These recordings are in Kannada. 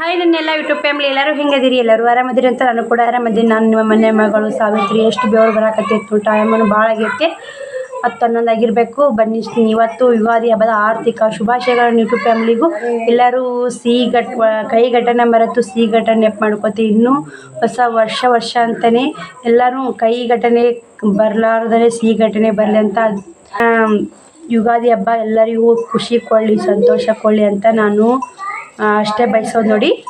ಹಾಯ್ ನನ್ನೆಲ್ಲ ಯೂಟ್ಯೂಬ್ ಫ್ಯಾಮಿಲಿ ಎಲ್ಲರೂ ಹೆಂಗದಿರಿ ಎಲ್ಲರೂ ಆರಾಮದಿರಿ ಅಂತ ನಾನು ಕೂಡ ಆರಾಮದಿರಿ ನಾನು ನಿಮ್ಮ ಮನೆ ಮಗಳು ಸಾವಿತ್ರಿ. ಎಷ್ಟು ಬೆವರು ಬರಕತ್ತಿತ್ತು ಟೈಮನ್ನು ಭಾಳ ಆಗೈತೆ. ಹತ್ತು ಹನ್ನೊಂದು ಆಗಿರಬೇಕು. ಬನ್ನಿ ಇವತ್ತು ಯುಗಾದಿ ಹಬ್ಬದ ಆರ್ಥಿಕ ಶುಭಾಶಯಗಳನ್ನು ಯೂಟ್ಯೂಬ್ ಫ್ಯಾಮಿಲಿಗೂ ಎಲ್ಲರೂ ಸಿಹಿ ಗಟ್ ಕೈ ಘಟನೆ ಮರೆತು ಸಿಹಿ ಘಟನೆ ನೆಪ್ ಮಾಡ್ಕೋತೀವಿ ಇನ್ನೂ ಹೊಸ ವರ್ಷ ವರ್ಷ ಅಂತಲೇ ಎಲ್ಲರೂ ಕೈ ಘಟನೆ ಬರಲಾರ್ದೇ ಸಿಹಿ ಘಟನೆ ಬರಲಿ ಅಂತ. ಯುಗಾದಿ ಹಬ್ಬ ಎಲ್ಲರಿಗೂ ಖುಷಿ ಕೊಡಲಿ, ಸಂತೋಷ ಕೊಡಲಿ ಅಂತ ನಾನು ಅಷ್ಟೇ ಬಯಸೋದು ನೋಡಿ.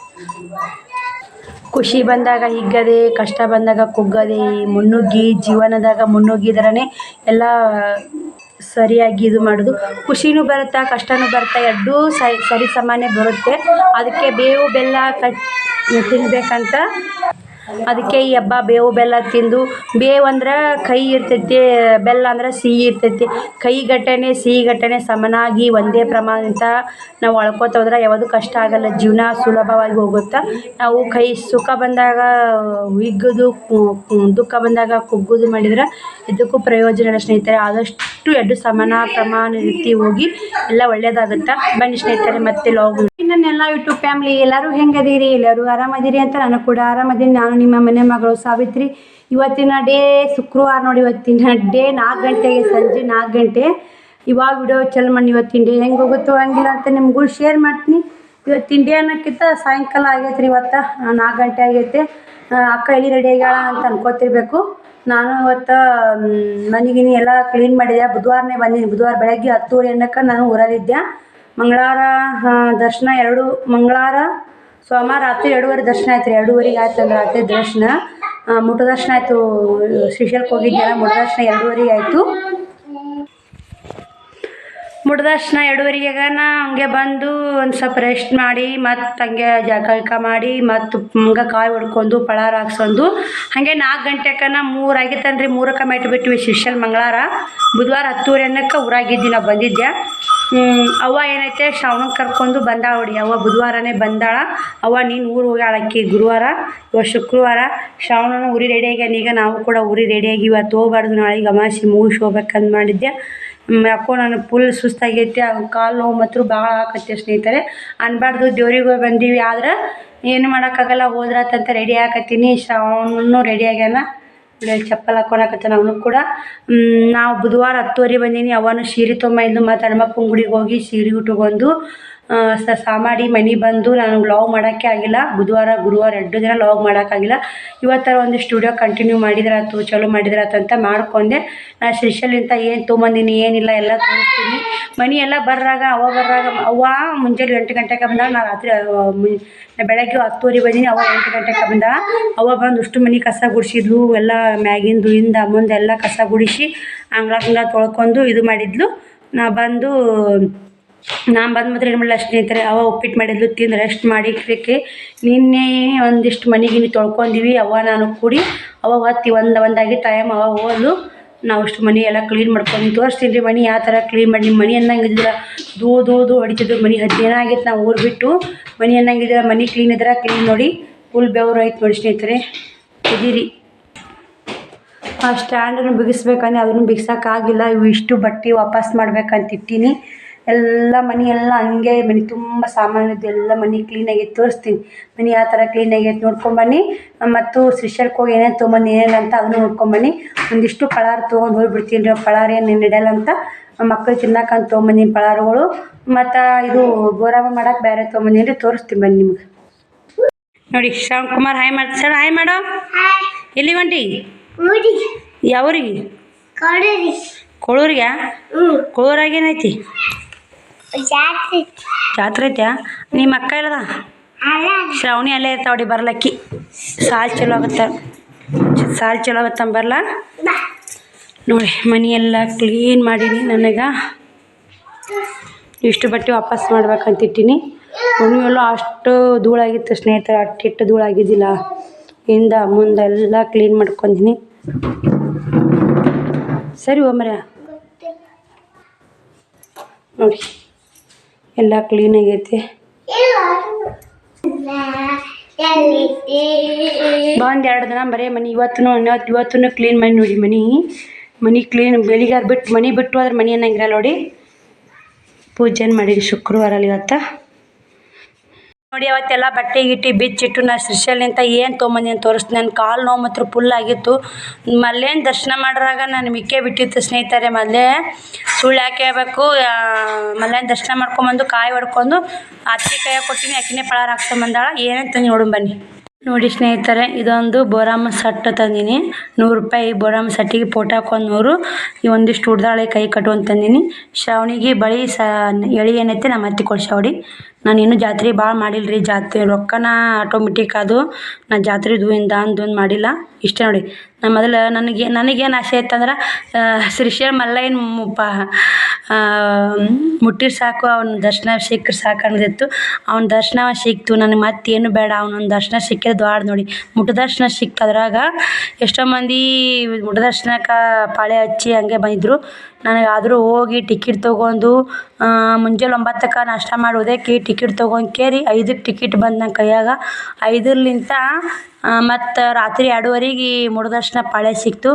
ಖುಷಿ ಬಂದಾಗ ಹಿಗ್ಗದೆ, ಕಷ್ಟ ಬಂದಾಗ ಕುಗ್ಗದೆ, ಮುನ್ನುಗ್ಗಿ, ಜೀವನದಾಗ ಮುನ್ನುಗ್ಗಿದ್ರೇ ಎಲ್ಲ ಸರಿಯಾಗಿ ಇದು ಮಾಡೋದು. ಖುಷಿನೂ ಬರುತ್ತಾ, ಕಷ್ಟನೂ ಬರುತ್ತಾ, ಎರಡೂ ಸರಿ ಸಮಾನೇ ಬರುತ್ತೆ. ಅದಕ್ಕೆ ಬೇವು, ಬೆಲ್ಲ ಕಟ್ ತಿನ್ನಬೇಕಂತ ಅದಕ್ಕೆ ಈ ಹಬ್ಬ ಬೇವು ಬೆಲ್ಲ ತಿಂದು, ಬೇವು ಅಂದ್ರೆ ಕಹಿ ಇರ್ತೈತಿ, ಬೆಲ್ಲ ಅಂದ್ರೆ ಸಿಹಿ ಇರ್ತೈತಿ. ಕಹಿ ಘಟನೆ, ಸಿಹಿ ಘಟನೆ ಸಮನಾಗಿ ಒಂದೇ ಪ್ರಮಾಣದಿಂದ ನಾವು ಅಳ್ಕೋತ ಹೋದ್ರೆ ಯಾವುದು ಕಷ್ಟ ಆಗಲ್ಲ. ಜೀವನ ಸುಲಭವಾಗಿ ಹೋಗುತ್ತೆ. ನಾವು ಕೈ ಸುಖ ಬಂದಾಗ ಹಿಗ್ಗೋದು ದುಃಖ ಬಂದಾಗ ಕುಗ್ಗೋದು ಮಾಡಿದ್ರೆ ಇದಕ್ಕೂ ಪ್ರಯೋಜನ ಇಲ್ಲ ಸ್ನೇಹಿತರೆ. ಆದಷ್ಟು ಎರಡು ಸಮಾನ ಪ್ರಮಾಣ ರೀತಿ ಹೋಗಿ ಎಲ್ಲ ಒಳ್ಳೇದಾಗುತ್ತೆ. ಬನ್ನಿ ಸ್ನೇಹಿತರೆ, ಮತ್ತೆ ಲಾಗ್ ನನ್ನೆಲ್ಲ ಯೂಟ್ಯೂಬ್ ಫ್ಯಾಮಿಲಿ ಎಲ್ಲರೂ ಹೆಂಗದೀರಿ? ಎಲ್ಲರೂ ಆರಾಮದಿರಿ ಅಂತ ನಾನು ಕೂಡ ಆರಾಮದೀನಿ. ನಾನು ನಿಮ್ಮ ಮನೆ ಮಗಳು ಸಾವಿತ್ರಿ. ಇವತ್ತಿನ ಡೇ ಶುಕ್ರವಾರ ನೋಡಿ, ಇವತ್ತಿನ ಡೇ ನಾಲ್ಕು ಗಂಟೆಗೆ ಸಂಜೆ ನಾಲ್ಕು ಗಂಟೆ. ಇವಾಗ ವಿಡಿಯೋ ಚಲ್ ಮಾಡಿ ಇವತ್ತಿನ ಡೇ ಹೆಂಗೆ ಹೋಗುತ್ತೋ ಹಂಗಿಲ್ಲ ಅಂತ ನಿಮಗೂ ಶೇರ್ ಮಾಡ್ತೀನಿ. ಇವತ್ತಿನ ಡೇ ಅನ್ನೋಕ್ಕಿಂತ ಸಾಯಂಕಾಲ ಆಗೈತೆ ರೀ ಇವತ್ತು ನಾಲ್ಕು ಗಂಟೆ ಆಗೈತೆ. ಅಕ್ಕ ಎಲ್ಲಿ ರೆಡಿ ಆಗ್ಯಾಳ ಅಂತ ಅನ್ಕೋತಿರ್ಬೇಕು. ನಾನು ಇವತ್ತು ಮನೆಗಿನಿ ಎಲ್ಲ ಕ್ಲೀನ್ ಮಾಡಿದೆ. ಬುಧವಾರನೇ ಬಂದೀನಿ. ಬುಧವಾರ ಬೆಳಗ್ಗೆ ಹತ್ತುವರೆ ಅನ್ನಕ್ಕೆ ನಾನು ಊರಲ್ಲಿದ್ದೆ. ಮಂಗಳವಾರ ದರ್ಶನ ಎರಡು, ಮಂಗಳವಾರ ಸೋಮವಾರ ರಾತ್ರಿ ಎರಡೂವರೆ ದರ್ಶನ ಆಯ್ತು ರೀ. ಎರಡೂವರೆಗೆ ಆಯ್ತು ಅಂದ್ರೆ ರಾತ್ರಿ ದರ್ಶನ. ಮುಟ ದರ್ಶನ ಆಯಿತು. ಶ್ರೀಶೈಲಕ್ಕೆ ಹೋಗಿದ್ದೆಲ್ಲ ಮುಟ ದರ್ಶನ ಎರಡೂವರೆಗೆ ಆಯಿತು. ಮುಡ್ದರ್ಶನ ಎರಡೂವರೆಗೆ ನಾ ಹಂಗೆ ಬಂದು ಒಂದು ಸ್ವಲ್ಪ ರೆಸ್ಟ್ ಮಾಡಿ, ಮತ್ತು ಹಂಗೆ ಜಳಕ ಗಿಳಕ ಮಾಡಿ, ಮತ್ತು ಹಂಗೆ ಕಾಯಿ ಹೊಡ್ಕೊಂಡು ಪಳಾರ ಹಾಕ್ಸ್ಕೊಂಡು, ಹಾಗೆ ನಾಲ್ಕು ಗಂಟೆಕನ ಮೂರು ಆಗಿತ್ತನ್ರಿ ಮೂರಕ್ಕೆ ಮೆಟ್ಟು ಬಿಟ್ವಿ ಶಿಷ್ಯಲ್ ಮಂಗಳಾರ. ಬುಧವಾರ ಹತ್ತುವರೆ ಅನ್ನಕ್ಕೆ ಊರಾಗಿದ್ದಿ ನಾವು ಬಂದಿದ್ದೆ ಅವ್ವ ಏನೈತೆ ಶ್ರಾವಣಕ್ಕೆ ಕರ್ಕೊಂಡು ಬಂದಾಳ ನೋಡಿ ಅವ್ವ, ಬುಧವಾರನೇ ಬಂದಾಳ. ಅವ್ವ, ನೀನು ಊರು ಹೋಗ್ಯಾಳಕ್ಕಿ ಗುರುವಾರ ಇವತ್ತು ಶುಕ್ರವಾರ. ಶ್ರಾವಣನ ಊರಿ ರೆಡಿ ಆಗ್ಯಾನ ಈಗ, ನಾವು ಕೂಡ ಊರಿ ರೆಡಿ ಆಗಿ ಇವತ್ತು ಹೋಗ್ಬಾರ್ದು ನಾಳೆಗೆ ಅಮಾಸಿ ಮುಗಿಸಿ ಹೋಗ್ಬೇಕಂತ ಮಾಡಿದ್ದೆ ಯಾಕೋ ನಾನು ಫುಲ್ ಸುಸ್ತಾಗೈತಿ ಕಾಲು ನೋವು ಮಾತ್ರ ಭಾಳ ಆಕತ್ತೆ ಸ್ನೇಹಿತರೆ. ಅನ್ಬಾರ್ದು, ದೇವ್ರಿಗೆ ಬಂದೀವಿ, ಆದ್ರೆ ಏನು ಮಾಡೋಕ್ಕಾಗಲ್ಲ ಹೋದ್ರಾತಂತ ರೆಡಿ ಆಕತ್ತೀನಿ, ಶ್ರಾವಣನೂ ರೆಡಿ ಆಗ್ಯಾನ. ಚಪ್ಪಲ್ ಹಾಕೊಳಕತ್ತಾನ ಅವನು ಕೂಡ. ನಾವು ಬುಧವಾರ ಹತ್ತುವರೆ ಬಂದೀನಿ, ಅವನು ಸೀರೆ ತೊಗೊಂಬಂದು ಮತ್ತು ಹನುಮಪ್ಪನ ಗುಡಿಗೆ ಹೋಗಿ ಸೀರೆ ಉಟ್ಕೊಂಡು ಸ ಸಾಮಾಡಿ ಮನೆ ಬಂದು ನಾನು ಲಾಗ್ ಮಾಡೋಕ್ಕೆ ಆಗಿಲ್ಲ. ಬುಧವಾರ, ಗುರುವಾರ ಎರಡು ದಿನ ಲಾಗ್ ಮಾಡೋಕ್ಕಾಗಿಲ್ಲ ಇವತ್ತರ ಒಂದು ಸ್ಟುಡಿಯೋ ಕಂಟಿನ್ಯೂ ಮಾಡಿದ್ರಾತು ಚಲೋ ಮಾಡಿದ್ರಾತು ಅಂತ ಮಾಡ್ಕೊಂಡೆ. ನಾನು ಸ್ಪೆಷಲಿಂತ ಏನು ತೊಗೊಂಬಂದಿನಿ, ಏನಿಲ್ಲ, ಎಲ್ಲ ತೋರಿಸ್ತೀನಿ. ಮನೆ ಎಲ್ಲ ಬರ್ರಾಗ, ಅವ ಬರ್ರಾಗ, ಅವ್ವ ಮುಂಜಾನೆ ಎಂಟು ಗಂಟೆಗೆ ಬಂದಾಗ ನಾನು ರಾತ್ರಿ ಬೆಳಗ್ಗೆ ಹತ್ತುವರೆ ಬಂದೀನಿ, ಅವ ಎಂಟು ಗಂಟೆಗೆ ಬಂದ ಅವ ಬಂದು ಅಷ್ಟು ಮನೆ ಕಸ ಗುಡಿಸಿದ್ಲು, ಎಲ್ಲ ಮ್ಯಾಗಿಂದು, ಹಿಂದ, ಮುಂದೆ ಎಲ್ಲ ಕಸ ಗುಡಿಸಿ ಅಂಗಳ ಅಂಗಳ ತೊಳ್ಕೊಂಡು ಇದು ಮಾಡಿದ್ಲು. ನಾ ಬಂದು ನಾನು ಬಂದ ಮಾತ್ರ ಏನು ಮಾಡಲ್ಲ ಸ್ನೇಹಿತರೆ, ಅವ ಉಪ್ಪಿಟ್ಟು ಮಾಡಿದ್ಲು ತಿಂದು ರೆಸ್ಟ್ ಮಾಡಿ ಕ್ರಿಕೆ ನಿನ್ನೆ ಒಂದಿಷ್ಟು ಮನೆಗಿನಿ ತೊಳ್ಕೊಂಡಿವಿ ಅವ ನಾನು ಕೂಡಿ. ಅವ ಹತ್ತಿ ಒಂದು, ಒಂದಾಗಿ ಟೈಮ್ ಅವ ಹೋದ್ಲು. ನಾವು ಅಷ್ಟು ಮನೆ ಎಲ್ಲ ಕ್ಲೀನ್ ಮಾಡ್ಕೊಂಡು ತೋರಿಸ್ತೀನಿ ರೀ ಮನೆ ಯಾವ ಥರ ಕ್ಲೀನ್ ಮಾಡಿ ನಿಮ್ಮ ಮನೆ ಅನ್ನಂಗಿದ್ದಿಲ್ಲ ದೂ ದೂ ದೂ ಹೊಡಿತಿದ್ದು ಮನೆ ಹದಿನೇನ ಆಗಿತ್ತು ನಾವು ಊರು ಬಿಟ್ಟು. ಮನೆ ಅನ್ನಂಗಿದ್ದಿಲ್ಲ ಮನೆ ಕ್ಲೀನ್ ಇದ್ರೆ? ಕ್ಲೀನ್ ನೋಡಿ. ಫುಲ್ ಬೆವರು ಆಯ್ತು ನೋಡಿ ಸ್ನೇಹಿತರೆ. ಇದೀರಿ ಆ ಸ್ಟ್ಯಾಂಡನ್ನು ಬಿಗಿಸ್ಬೇಕಂದ್ರೆ ಅದನ್ನು ಬಿಗ್ಸೋಕ್ಕಾಗಿಲ್ಲ ಇವು ಇಷ್ಟು ಬಟ್ಟೆ ವಾಪಸ್ ಮಾಡ್ಬೇಕಂತ ಇಟ್ಟೀನಿ ಎಲ್ಲ ಮನೆ ಎಲ್ಲ ಹಂಗೆ ಮನೆ ತುಂಬ ಸಾಮಾನಿದ್ದು ಎಲ್ಲ ಮನೆ ಆಗಿ ತೋರಿಸ್ತೀನಿ. ಮನೆ ಯಾವ ಥರ ಕ್ಲೀನಾಗೈತೆ ನೋಡ್ಕೊಂಬನ್ನಿ ಮತ್ತು ಶ್ರೀಶೈಲಕ್ಕೆ ಹೋಗಿ ಏನೇನು ತೊಗೊಂಬಂದು ಏನೇನು ಅಂತ ಅದನ್ನು ನೋಡ್ಕೊಂಬನ್ನಿ ಒಂದಿಷ್ಟು ಪಳಾರ ತೊಗೊಂಡು ಹೋಗ್ಬಿಡ್ತೀನಿ ರೀ ಪಳಾರ ಏನು ನಡೆಯಲ್ಲ ಅಂತ. ಮಕ್ಕಳು ತಿನ್ನಕ್ಕಂತ ತೊಗೊಂಬಂದಿನಿ ಪಳಾರಗಳು. ಮತ್ತು ಇದು ಗೋರಾಮ ಮಾಡಕ್ಕೆ ಬೇರೆ ತೊಗೊಂಬಂದೀನಿ ರೀ ತೋರಿಸ್ತೀನಿ ಬನ್ನಿ ನಿಮ್ಗೆ. ನೋಡಿ ಶ್ರಾವಣ್ ಕುಮಾರ್ ಹಾಯ್ ಮಾಡಿ ಸರ್ ಹಾಯ್ ಮಾಡೋ. ಎಲ್ಲಿ ಹೊಂಟಿ ಯಾವ ಯಾವ್ರಿಗೆ? ಕೊಳೂರಿಗೆ? ಕೊಳೂರಾಗೇನೈತಿ ಕೊಳೂರಾಗ ಏನೈತಿ ಜಾತ್ರೆ. ಜಾತ್ರೆ ಐತ್ಯಾ? ನಿಮ್ಮ ಅಕ್ಕ ಇಲ್ಲದ ಅಲ್ಲ. ಶ್ರಾವಣಿ ಅಲ್ಲೇ ಇರ್ತಾವಡಿ ಬರ್ಲಕ್ಕಿ. ಸಾಲ್ ಚಲೋ ಆಗತ್ತೆ. ಸಾಲ್ ಚಲೋ ಆಗತ್ತ ಬರ್ಲ? ನೋಡಿ ಮನೆಯೆಲ್ಲ ಕ್ಲೀನ್ ಮಾಡೀನಿ ನನಗೆ. ಇಷ್ಟು ಬಟ್ಟೆ ವಾಪಸ್ ಮಾಡ್ಬೇಕಂತಿಟ್ಟಿನಿ ಮಮ್ಮಿ ಎಲ್ಲ ಅಷ್ಟು ಧೂಳಾಗಿತ್ತು ಸ್ನೇಹಿತರೆ ಅಟ್ಟಿಟ್ಟು ಧೂಳಾಗಿದ್ದಿಲ್ಲ. ಹಿಂದ ಮುಂದೆಲ್ಲ ಕ್ಲೀನ್ ಮಾಡ್ಕೊಂತೀನಿ. ಸರಿ ಒಮ್ಮರ ನೋಡಿ ಎಲ್ಲ ಕ್ಲೀನ್ ಆಗೈತಿ. ಬಂದು ಎರಡು ದಿನ ಬರೀ ಮನೆ ಇವತ್ತು ಇವತ್ತು ಕ್ಲೀನ್ ಮಾಡಿ ನೋಡಿ ಮನೆ. ಮನೆ ಕ್ಲೀನ್ ಬೆಳಿಗ್ಗೆ ಬಿಟ್ಟು ಮನೆ ಬಿಟ್ಟು ಹೋದ್ರೆ ಮನೆ ಅನ್ನಂಗಿರಲ್ಲ ನೋಡಿ. ಪೂಜೆ ಮಾಡಿರಿ ಶುಕ್ರವಾರ ಇವತ್ತು. ನೋಡಿ, ಅವತ್ತೆಲ್ಲ ಬಟ್ಟೆ ಗಿಟ್ಟಿ ಬಿಚ್ಚಿಟ್ಟು ನಾ ಶ್ರೀಶೈಲಿಂತ ಏನು ತೊಗೊಂಬಂದಿ ಅಂತ ತೋರಿಸ್ತೀನಿ ನನ್ನ ಕಾಲು ನೋವು ಮಾತ್ರ ಫುಲ್ ಆಗಿತ್ತು. ಮಲ್ಲೇನು ದರ್ಶನ ಮಾಡ್ರಾಗ ನಾನು ಮಿಕ್ಕೇ ಬಿಟ್ಟಿತ್ತು ಸ್ನೇಹಿತರೆ. ಮೊದಲೇ ಸುಳ್ಳು ಯಾಕೆ ಹೇಳ್ಬೇಕು? ಮಲ್ಲೇನು ದರ್ಶನ ಮಾಡ್ಕೊಂಬಂದು ಕಾಯಿ ಹೊಡ್ಕೊಂಡು ಅಕ್ಕಿ ಕೈಯಾಗ ಕೊಟ್ಟಿನಿ, ಅಕ್ಕಿನೇ ಪಳಾರ ಹಾಕ್ಸ್ಕೊಂಬಂದಾಳ. ಏನಂತ ನೋಡು ಬನ್ನಿ. ನೋಡಿ ಸ್ನೇಹಿತರೆ, ಇದೊಂದು ಬೋರಾಮ್ ಸಟ್ ತಂದೀನಿ ನೂರು ರೂಪಾಯಿ ಬೋರಾಮ್ ಸಟ್ಟಿಗೆ ಫೋಟೋ ಹಾಕೊಂಡು ನೂರು ಈ ಒಂದಿಷ್ಟು ಉಡ್ದಾಳೆ ಕೈ ಕಟ್ಟು ತಂದೀನಿ ಶ್ರಾವಣಿಗೆ ಬಳಿ ಸ, ಎಳಿ ಏನೈತೆ ನಮ್ಮ ಅತ್ತಿ ಕೊಡ್ಸಾವಡಿ ನಾನು ಇನ್ನೂ ಜಾತ್ರೆ ಭಾಳ ಮಾಡಿಲ್ಲ ಜಾತ್ರೆ ರೊಕ್ಕನ ಆಟೋಮೆಟಿಕ್ ಅದು. ನಾನು ಜಾತ್ರೆ ದೂಯಿಂದ ಅಂದು ಮಾಡಿಲ್ಲ. ಇಷ್ಟೇ ನೋಡಿ. ನಾನು ಮೊದಲು ನನಗೆ, ನನಗೇನು ಆಸೆ ಇತ್ತಂದ್ರೆ ಶ್ರೀಶೈಲ ಮಲ್ಲಯ್ಯನ ಮುಪ್ಪ ಮುಟ್ಟಿರ್ ಸಾಕು, ಅವ್ನ ದರ್ಶನ ಸಿಕ್ಕರೆ ಸಾಕು ಅನ್ನೋದಿತ್ತು. ಅವ್ನ ದರ್ಶನ ಸಿಕ್ತು, ನನಗೆ ಮತ್ತೇನು ಬೇಡ ಅವನೊಂದು ದರ್ಶನ ಸಿಕ್ಕಿದ್ರೆ ದ್ವಾಡ ನೋಡಿ. ಮುಟ್ಟ ದರ್ಶನ ಸಿಕ್ತು ಅದ್ರಾಗ ಎಷ್ಟೋ ಮಂದಿ ಮುಟ್ಟ ದರ್ಶನಕ್ಕೆ ಪಾಳೆ ಹಚ್ಚಿ ಹಂಗೆ ಬಂದಿದ್ದರು ನನಗೆ ಆದರೂ ಹೋಗಿ ಟಿಕೆಟ್ ತೊಗೊಂಡು ಮುಂಜಾನೆ ಒಂಬತ್ತಕ್ಕೆ ನಾಷ್ಟ ಮಾಡಿ ಉದಯಕ್ಕೆ ಟಿಕೆಟ್ ತೊಗೊಂಡು ಕೇರಿ ಐದಕ್ಕೆ ಟಿಕೆಟ್ ಬಂದು ನನ್ನ ಕೈಯಾಗ. ಐದರ್ಲಿಂತ ಮತ್ತು ರಾತ್ರಿ ಎರಡೂವರೆಗೆ ಮುಡ್ದರ್ಶನ ಪಾಳೆ ಸಿಕ್ತು.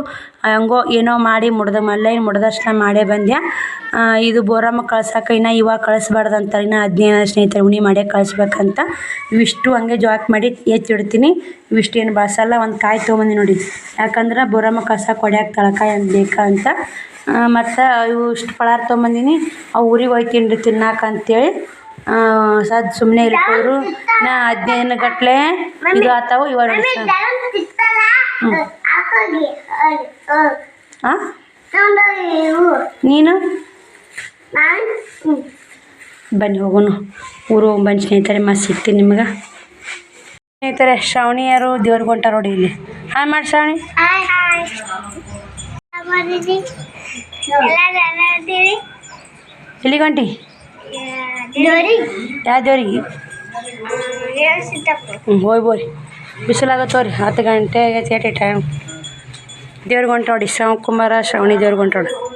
ಹೆಂಗೋ ಏನೋ ಮಾಡಿ ಮುಡ್ದ ಮಲ್ಲಯ್ಯನ ಮುಡ್ದರ್ಶನ ಮಾಡೇ ಬಂದ್ಯ. ಇದು ಬೋರಮ್ಮ ಕಳ್ಸಕ್ಕೆ ಇನ್ನು ಇವಾಗ ಕಳಿಸ್ಬಾರ್ದು ಅಂತಾರೆ, ಇನ್ನು ಹದಿನೈದು ಸ್ನೇಹಿತರೆ ಉಣಿ ಮಾಡೇ ಕಳಿಸ್ಬೇಕಂತ. ಇವಿಷ್ಟು ಹಂಗೆ ಜಾಕ್ ಮಾಡಿ ಎತ್ತಿಡ್ತೀನಿ. ಇವಿಷ್ಟು ಏನು ಬಳಸಲ್ಲ ಒಂದು ಕಾಯಿ ತೊಗೊಂಬಂದು ನೋಡಿ. ಯಾಕಂದ್ರೆ ಬೋರಮ್ಮ ಕಳ್ಸಕ್ಕೆ ಹೊಡ್ಯಾಕ ತಳಕಾಯಿ ಅಂತ ಬೇಕಾ ಅಂತ. ಮತ್ತು ಇವು ಇಷ್ಟು ಪಳಾರ ತೊಗೊಂಬಂದಿನಿ. ಆ ಊರಿಗೆ ಹೋಯ್ತೀನಿ ರೀ ತಿನ್ನಾಕ ಅಂತೇಳಿ ಸದ್ ಸುಮ್ಮನೆ ಇರ್ತವ್ರು ನಾ ಹದಿನೈದು ಗಟ್ಲೆ ಇದು ಆತಾವು ಇವಾಗ ನೀನು? ಬನ್ನಿ ಹೋಗೋಣ. ಊರು ಬನ್ನಿ ಸ್ನೇಹಿತರೆ ಮತ್ತೆ ಸಿಗ್ತೀನಿ ನಿಮ್ಗೆ. ಸ್ನೇಹಿತರೆ ಶ್ರಾವಣಿಯರು ದೇವ್ರಿಗೆ ಹೊಂಟಾರ ನೋಡಿ ಇಲ್ಲಿ. ಹಾಂ ಮಾಡಿ ಶ್ರಾವಣಿ. ಹಾಯ್ ಹಾಯ್ ಬಂದಿದ್ದಿ ಎಲ್ಲ ಚೆನ್ನಾಗಿದ್ದೀರಿ ಎಲ್ಲಿಗೆ ಗಂಟಿ? ಯಾವ ದೇವ್ರಿಗೆ ಹ್ಞೂ ಹೋಯ್ ಬೋರಿ. ಬಿಸಿಲಾಗತ್ತವ್ರಿ ಹತ್ತು ಗಂಟೆ ಆಗೈತೆ ಟೈಮ್ ದೇವ್ರಿಗೆ ಹೊಂಟೋಡಿ ನೋಡಿ ಶ್ರವಣಿ ಕುಮಾರ ಶ್ರಾವಣಿ ದೇವ್ರಿಗೆ ಹೊಂಟೋಡಿ ನೋಡಿ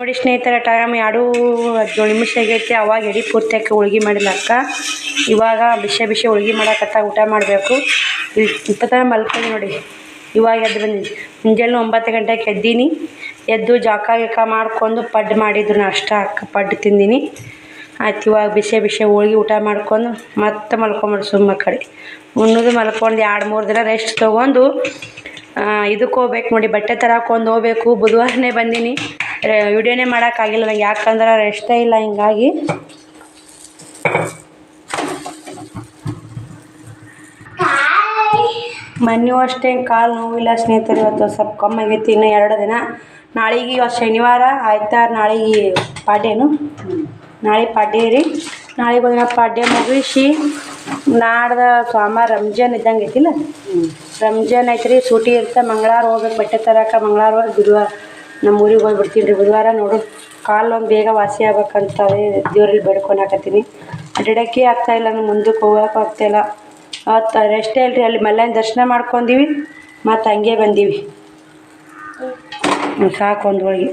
ನೋಡಿ ಸ್ನೇಹಿತರ ಟೈಮ್ ಎರಡು ಹದಿನೇಳು ನಿಮಿಷ ಆಗೈತಿ ಅವಾಗ ಎಡಿ ಪೂರ್ತಿಯಾಗಿ ಹೋಳ್ಗೆ ಮಾಡಿಲ್ಲ ಅಕ್ಕ. ಇವಾಗ ಬಿಸಿ ಬಿಸಿ ಹೋಳ್ಗೆ ಮಾಡಕತ್ತ ಊಟ ಮಾಡಬೇಕು. ಇಪ್ಪತ್ತ ಮಲ್ಕೊಂಡು ನೋಡಿ. ಇವಾಗ ಎದ್ದು ಬಂದಿನಿ. ಮುಂಜಾನೆ ಒಂಬತ್ತು ಗಂಟೆಗೆ ಎದ್ದೀನಿ. ಎದ್ದು ಜಾಕ ಗಿಕ ಮಾಡ್ಕೊಂಡು ಪಡ್ಡು ಮಾಡಿದ್ರು ನಾಷ್ಟ ಅಕ್ಕ ಪಡ್ಡು ತಿಂದೀನಿ. ಆಯ್ತು ಇವಾಗ ಬಿಸಿ ಬಿಸಿ ಹೋಳ್ಗೆ ಊಟ ಮಾಡ್ಕೊಂಡು ಮತ್ತೆ ಮಲ್ಕೊಂಬಿಡು ಸುಮ್ಮ ಕಡೆ. ಉಣ್ಣೋದು ಮಲ್ಕೊಂಡು ಎರಡು ಮೂರು ದಿನ ರೆಸ್ಟ್ ತೊಗೊಂಡು ಇದಕ್ಕೆ ಹೋಗ್ಬೇಕು ನೋಡಿ ಬಟ್ಟೆ ಥರ ಹಾಕೊಂಡು ಹೋಗ್ಬೇಕು. ಬುಧವಾರನೇ ಬಂದೀನಿ. ವಿಡಿಯೋನೇ ಮಾಡೋಕ್ಕಾಗಿಲ್ಲ ನಂಗೆ ಯಾಕಂದ್ರೆ ರೆಸ್ಟೇ ಇಲ್ಲ ಹಿಂಗಾಗಿ. ಮೊನ್ನೆ ಅಷ್ಟೇ ಕಾಲು ನೋವಿಲ್ಲ ಸ್ನೇಹಿತರು ಇವತ್ತು ಸ್ವಲ್ಪ ಕಮ್ಮಿ ಆಗೈತಿ ಇನ್ನು ಎರಡು ದಿನ. ನಾಳೆಗೆ ಇವತ್ತು ಶನಿವಾರ, ಆಯ್ತಾರ ನಾಳೆಗೆ ಪಾಡ್ಯನು. ನಾಳೆ ಪಾಡ್ಯ ರೀ. ನಾಳೆ ಒಂದಿನ ಪಾಡ್ಯ ಮುಗಿಸಿ, ನಾಡ್ದ ಸೋಮವಾರ ರಂಜಾನ್ ಇದ್ದಂಗೆ ಐತಿಲ್ಲ? ರಂಜಾನ್ ಐತ್ರಿ ಸೂಟಿ ಇರ್ತ ಮಂಗಳವಾರ ಹೋಗ್ಬೇಕು ಬಟ್ಟೆ ತರಕ ಮಂಗಳವಾರ ಹೋಗಿ ಬುಧವಾರ ನಮ್ಮ ಊರಿಗೆ ಹೋಗಿ ಬಿಡ್ತೀನಿ ರೀ ಬುಧವಾರ ನೋಡು. ಕಾಲು ಒಂದು ಬೇಗ ವಾಸಿ ಆಗ್ಬೇಕಂತ ಅದೇ ದೇವ್ರಲ್ಲಿ ಬೇಡ್ಕೊಳಕತ್ತೀನಿ ಅಡ್ಡಾಡಕ್ಕೆ ಆಗ್ತಾಯಿಲ್ಲ ನಾನು ಮುಂದಕ್ಕೆ ಹೋಗೋಕೆ ಆಗ್ತಾಯಿಲ್ಲ ಅವತ್ತು ರೆಸ್ಟೇ ಇಲ್ರಿ, ಅಲ್ಲಿ ಮಲ್ಯಾನ ದರ್ಶನ ಮಾಡ್ಕೊಂಡೀವಿ ಮತ್ತು ಹಂಗೆ ಬಂದೀವಿ. ಸಾಕು ಒಂದು ಹೋಳಿಗೆ.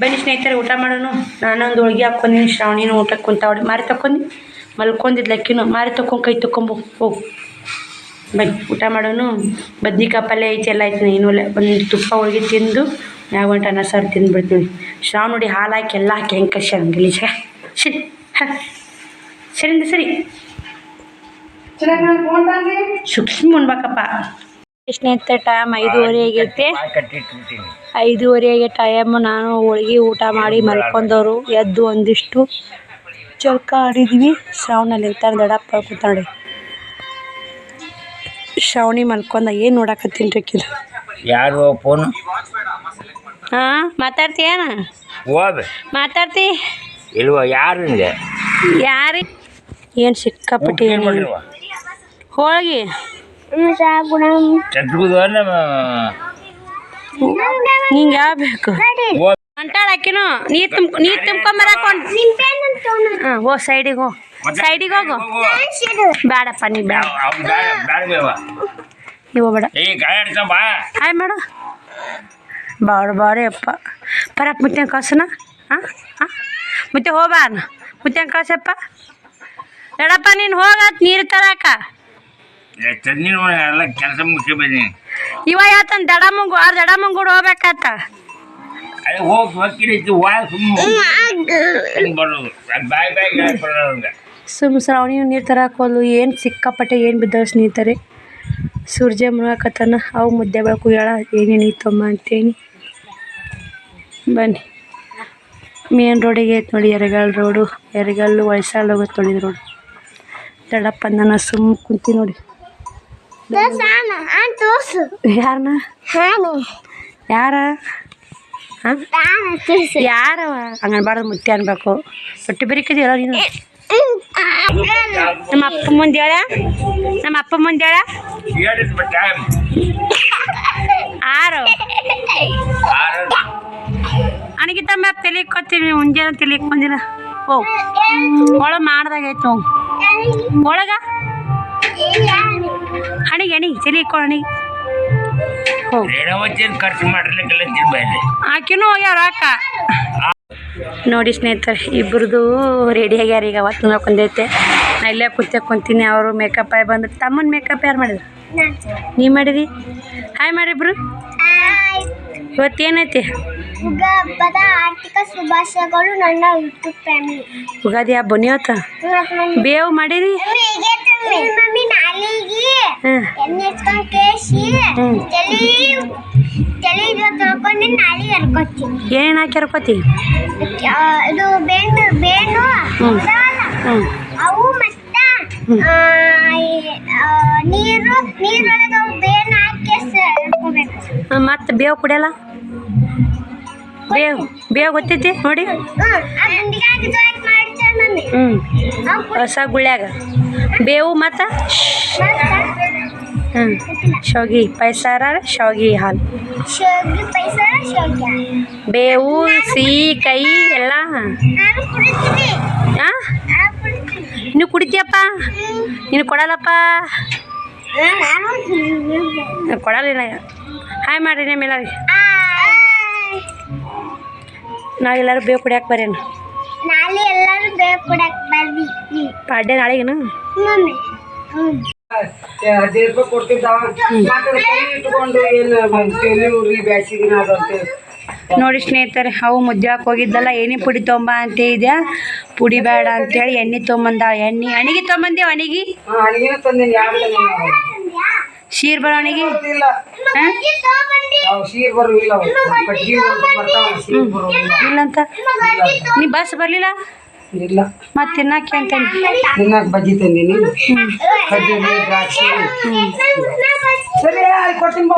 ಬನ್ನಿ ಸ್ನೇಹಿತರೆ ಊಟ ಮಾಡೋಣ. ನಾನೊಂದು ಹೋಳಿಗೆ ಹಾಕ್ಕೊಂಡಿನಿ ಶ್ರಾವಣಿನೂ ಊಟಕ್ಕೆ ಕುಂತಾವಡಿ ಮಾರಿ ತಕ್ಕೊಂಡು. ಮಲ್ಕೊಂಡಿದ್ದು ಲಕ್ಕಿನೂ ಮಾರಿ ತಕ್ಕೊಂಡು ಕೈ ತಕ್ಕೊಂಬು. ಹೋಗು. ಬನ್ನಿ ಊಟ ಮಾಡೋಣ. ಬದ್ನಿಕಾಯಿ ಪಲ್ಯ ಐತಿ ಎಲ್ಲ ಐತಿ. ಇನ್ನೂ ಒಂದು ತುಪ್ಪ ಹೋಳಿಗೆ ತಿಂದು ಯಾವ ಗಂಟೆ ಅನ್ನ ಸಾರು ತಿಂದುಬಿಡ್ತೀನಿ. ಶ್ರಾವಣ ನೋಡಿ ಹಾಲು ಹಾಕಿ ಎಲ್ಲ ಹಾಕಿ ಹೆಂಗೆ ಕಷ್ಟ ಹಂಗಿಲ್ಲ ಸರಿ ಹಾಂ. ಸರಿಂದ ಸರಿ. ಸೂಕ್ಷ್ಮ ಉಣ್ಬೇಕಪ್ಪ. ಸ್ನೇಹಿತರೆ ಟೈಮ್ ಐದೂವರೆ ಆಗೈತೆ. ಐದೂವರೆ ಆಗಿ ಟೈಮ್ ನಾನು ಹೋಳ್ಗೆ ಊಟ ಮಾಡಿ ಮಲ್ಕೊಂಡವರು ಎದ್ದು ಒಂದಿಷ್ಟು ಚೌಕ ಆಡಿದ್ವಿ. ಶ್ರಾವಣಲ್ಲಿ ಇರ್ತಾರೆ ದಡಪ್ಪ ಕೂತಾಡಿ ಶ್ರಾವಣಿ ಮಲ್ಕೊಂಡ ಏನು ನೋಡಕತ್ತೀನಿ ರೀ ಯಾರು ಫೋನ್ ಹಾಂ ಮಾತಾಡ್ತೀಯನ ಮಾತಾಡ್ತಿ? ಇಲ್ವ ಯಾರು ಯಾರಿ? ಏನು ಸಿಕ್ಕಾಪಟ್ಟಿ ಹೋಳಿಗೆ. ನಿಂಗೆ ಯಾವ ಬೇಕು ಅಂಟಾಳ ಆಕಿನು ನೀರು ತುಂಬ ನೀರು ತೊಗೊಂಡು ಹಾಂ ಸೈಡಿಗೆ ಹೋ ಸೈಡಿಗೆ ಹೋಗು. ಬೇಡಪ್ಪ ನೀ ಬೇಡ. ಬೇಡ ಹಾಯ್ ಮಾಡು. ಬಾಡ ಬಾರಿ ಅಪ್ಪ. ಪರಪ್ಪ ಮುತ್ತೆಂಗೆ ಕಳ್ಸನ ಹಾಂ ಹಾಂ ಮುತ್ತೆ ಹೋಗ್ಬಾರ ಮುತ್ತೆಂಗೆ ಕಳ್ಸಪ್ಪ ಬೇಡಪ್ಪ ನೀನು ಹೋಗತ್ ನೀರು ತರಾಕ. ಚಟ್ನಿ ಎಲ್ಲ ಕೆಲಸ ಮುಗಿಸಿ ಬನ್ನಿ. ಇವ ಯಾತನ್ ಆ ಹೋಗ್ಬೇಕಾತ? ಹೋಗಿ ವಾ ಬರೋದು ಬಾಯ್ ಬಾಯ್ ಸುಮ್ ಶ್ರಾವಣಿ ನೀರು ತರಕ್ಕೆ ಹೋದ್ಲು ಏನು ಸಿಕ್ಕಾಪಟ್ಟೆ ಏನು ಬಿದ್ದ ಸ್ನೇಹಿತರೆ? ಸೂರ್ಯ ಮುಳಕತ್ತನ ಅವು ಮುದ್ದೆ ಬೆಳಕು ಹೇಳ ಏನೇನು ಐತಮ್ಮ ಅಂತೇಳಿ. ಬನ್ನಿ. ಮೇನ್ ರೋಡಿಗೆ ಐತೆ ನೋಡಿ ಎರೆಗಾಲ್ ರೋಡು ಎರೆಗಲ್ಲು ವಯಸ್ಸಾಳು ಹೋಗುತ್ತೆ ನೋಡಿ ರೋಡು. ದಡಪ್ಪ ನನ್ನ ಸುಮ್ಮ ಕುಂತಿ ನೋಡಿ. ನಾನು ಹಾಂ ತೋರ್ಸು ಯಾರನ್ನ ಹಾನು ಯಾರ ಹಾಂ ನಾನು ತೋರ್ಸು ಯಾರವ ಹಂಗನ್ಬಾರ್ದು ಮುತ್ತೆ ಅನ್ಬೇಕು ಹೊಟ್ಟೆ ಬರೀಕದಿಲ್ಲ ನೀನು ನಮ್ಮ ಅಪ್ಪ ಮುಂದೆ ಹೇಳ ನಮ್ಮ ಅಪ್ಪ ಮುಂದೆ ಹೇಳ ಹೇಳಿದ್ ಬಟ್ ಆರು ಅಣಗಿತಮ್ಮ ತಲೆ ಕೊತ್ತೀನಿ ಮುಂಜಾನೆ ತಲೆ ಬಂದಿಲ್ಲ ಓ ಒಳ ಮಾಡ್ದಾಗೈತೆ ನಾವು ಒಳಗ ಹಣಿಗೆ ಹಣಿ ಚಲಿ ಇಕ್ಕೋ ತಿಳ್ಬಾಯ್ದೆ ಆಕಿನೂ ಹೋಗ್ಯಾರ ಅಕ್ಕ. ನೋಡಿ ಸ್ನೇಹಿತರೆ ಇಬ್ರದು ರೆಡಿ ಆಗ್ಯಾರ ಈಗ ಅವತ್ತು ನೋಡ್ಕೊಂಡೈತೆ ನಾ ಇಲ್ಲೇ ಕೂತೆ ಕುಂತೀನಿ ಅವರು ಮೇಕಪ್ ಆಗಿ ಬಂದ್ರು. ತಮ್ಮನ ಮೇಕಪ್ ಯಾರು ಮಾಡಿದ್ರು? ನೀ ಮಾಡಿದಿ? ಹಾಯ್ ಮಾಡಿಬ್ರು ಇವತ್ತೇನೈತಿ? ಹಬ್ಬದ ಆರ್ಥಿಕ ಶುಭಾಶಯಗಳು ನನ್ನ ಯೂಟ್ಯೂಬ್ ಫ್ಯಾಮಿಲಿ. ಉಗಾದಿ ಹಬ್ಬ ನೀವತ್ತ ಬೇವು ಮಾಡಿರಿ ಎಣ್ಣೆ ಹಚ್ಕೊಂಡು ಕೇಸಿ ತಲೆ ತೊಳ್ಕೊಂಡು ಏನೇನು ಹಾಕಿ ಇದು ಬೇಣು ಬೇಣು ಅವು ಮತ್ತ ನೀರು ನೀರೊಳಗೆ ಅವು ಬೇನ್ ಹಾಕಿ ಮತ್ತು ಬೇವು ಕುಡಿಯಲ್ಲ? ಬೇವು ಬೇವು ಗೊತ್ತೈತಿ ನೋಡಿ. ಹ್ಞೂ ಹೊಸ ಗುಳ್ಯಾಗ. ಬೇವು ಮತ್ತ? ಹ್ಞೂ ಶಾವಿಗೆ ಪೈಸಾರ ಶಾವಿಗೆ ಹಾಲು. ಶೋಗಿ ಬೇವು ಸಿಹಿ ಕೈ ಎಲ್ಲ. ಹಾಂ ನೀನು ಕುಡಿತೀಯಪ್ಪ? ನೀನು ಕೊಡಲ್ಲಪ್ಪ? ಕೊಡಲ್ಲ ಹಾಯ್ ಮಾಡ್ರಿ ನಿಮ್ಮ ಎಲ್ಲರಿಗೆ. ನಾವೆಲ್ಲರೂ ಬೇವು ಕುಡಿಯಕ್ಕೆ ಬರೇನು. ನಾಳೆ ಎಲ್ಲರೂ ಬೇವು ಕುಡಿಯಕ್ಕೆ ಪಾಡ್ಯ ನಾಳೆಗೇನು? ಹದಿನೈದು ರೂಪಾಯಿ ಕೊಡ್ತಿದ್ದಾವ ಮತ್ತೆ ಕೈ ಇಟ್ಕೊಂಡು ಏನು ತಲೆ ಉರಿ ಬ್ಯಾಸಿಗಿನ ಅದಂತೆ ನೋಡಿ ಸ್ನೇಹಿತರೆ ಅವು ಮುದ್ದಾಕ್ ಹೋಗಿದ್ದಲ್ಲ ಎಣ್ಣೆ ಪುಡಿ ತೊಂಬ ಅಂತ ಇದೆಯಾ ಪುಡಿ ಬೇಡ ಅಂತೇಳಿ ಎಣ್ಣೆ ತೊಂಬಂದ ಎಣ್ಣೆ ಅಣಿಗೆ ತೊಂಬಂದಿ ಅಣಿಗೆ? ತಂದೇನಿ ಶೀರ್ ಬರೋ ಅಣಿಗೆ? ಬರುವಿಲ್ಲ ಬರ್ತಾವ ಬರುವಿಲ್ಲ ಇಲ್ಲಂತ? ನೀ ಬಸ್ ಬರಲಿಲ್ಲ? ಇಲ್ಲ. ಮತ್ತೆ ತಿನ್ನಕ್ಕೆ ಅಂತೇಳಿ ತಿನ್ನಕ್ ಬಜ್ಜಿ ತಂದೀನಿ. ಕಡ್ಡಿ ದ್ರಾಕ್ಷಿ. ಸರಿ ಅಲ್ಲಿ ಕೊಡ್ತೀನಿ ಬಾ.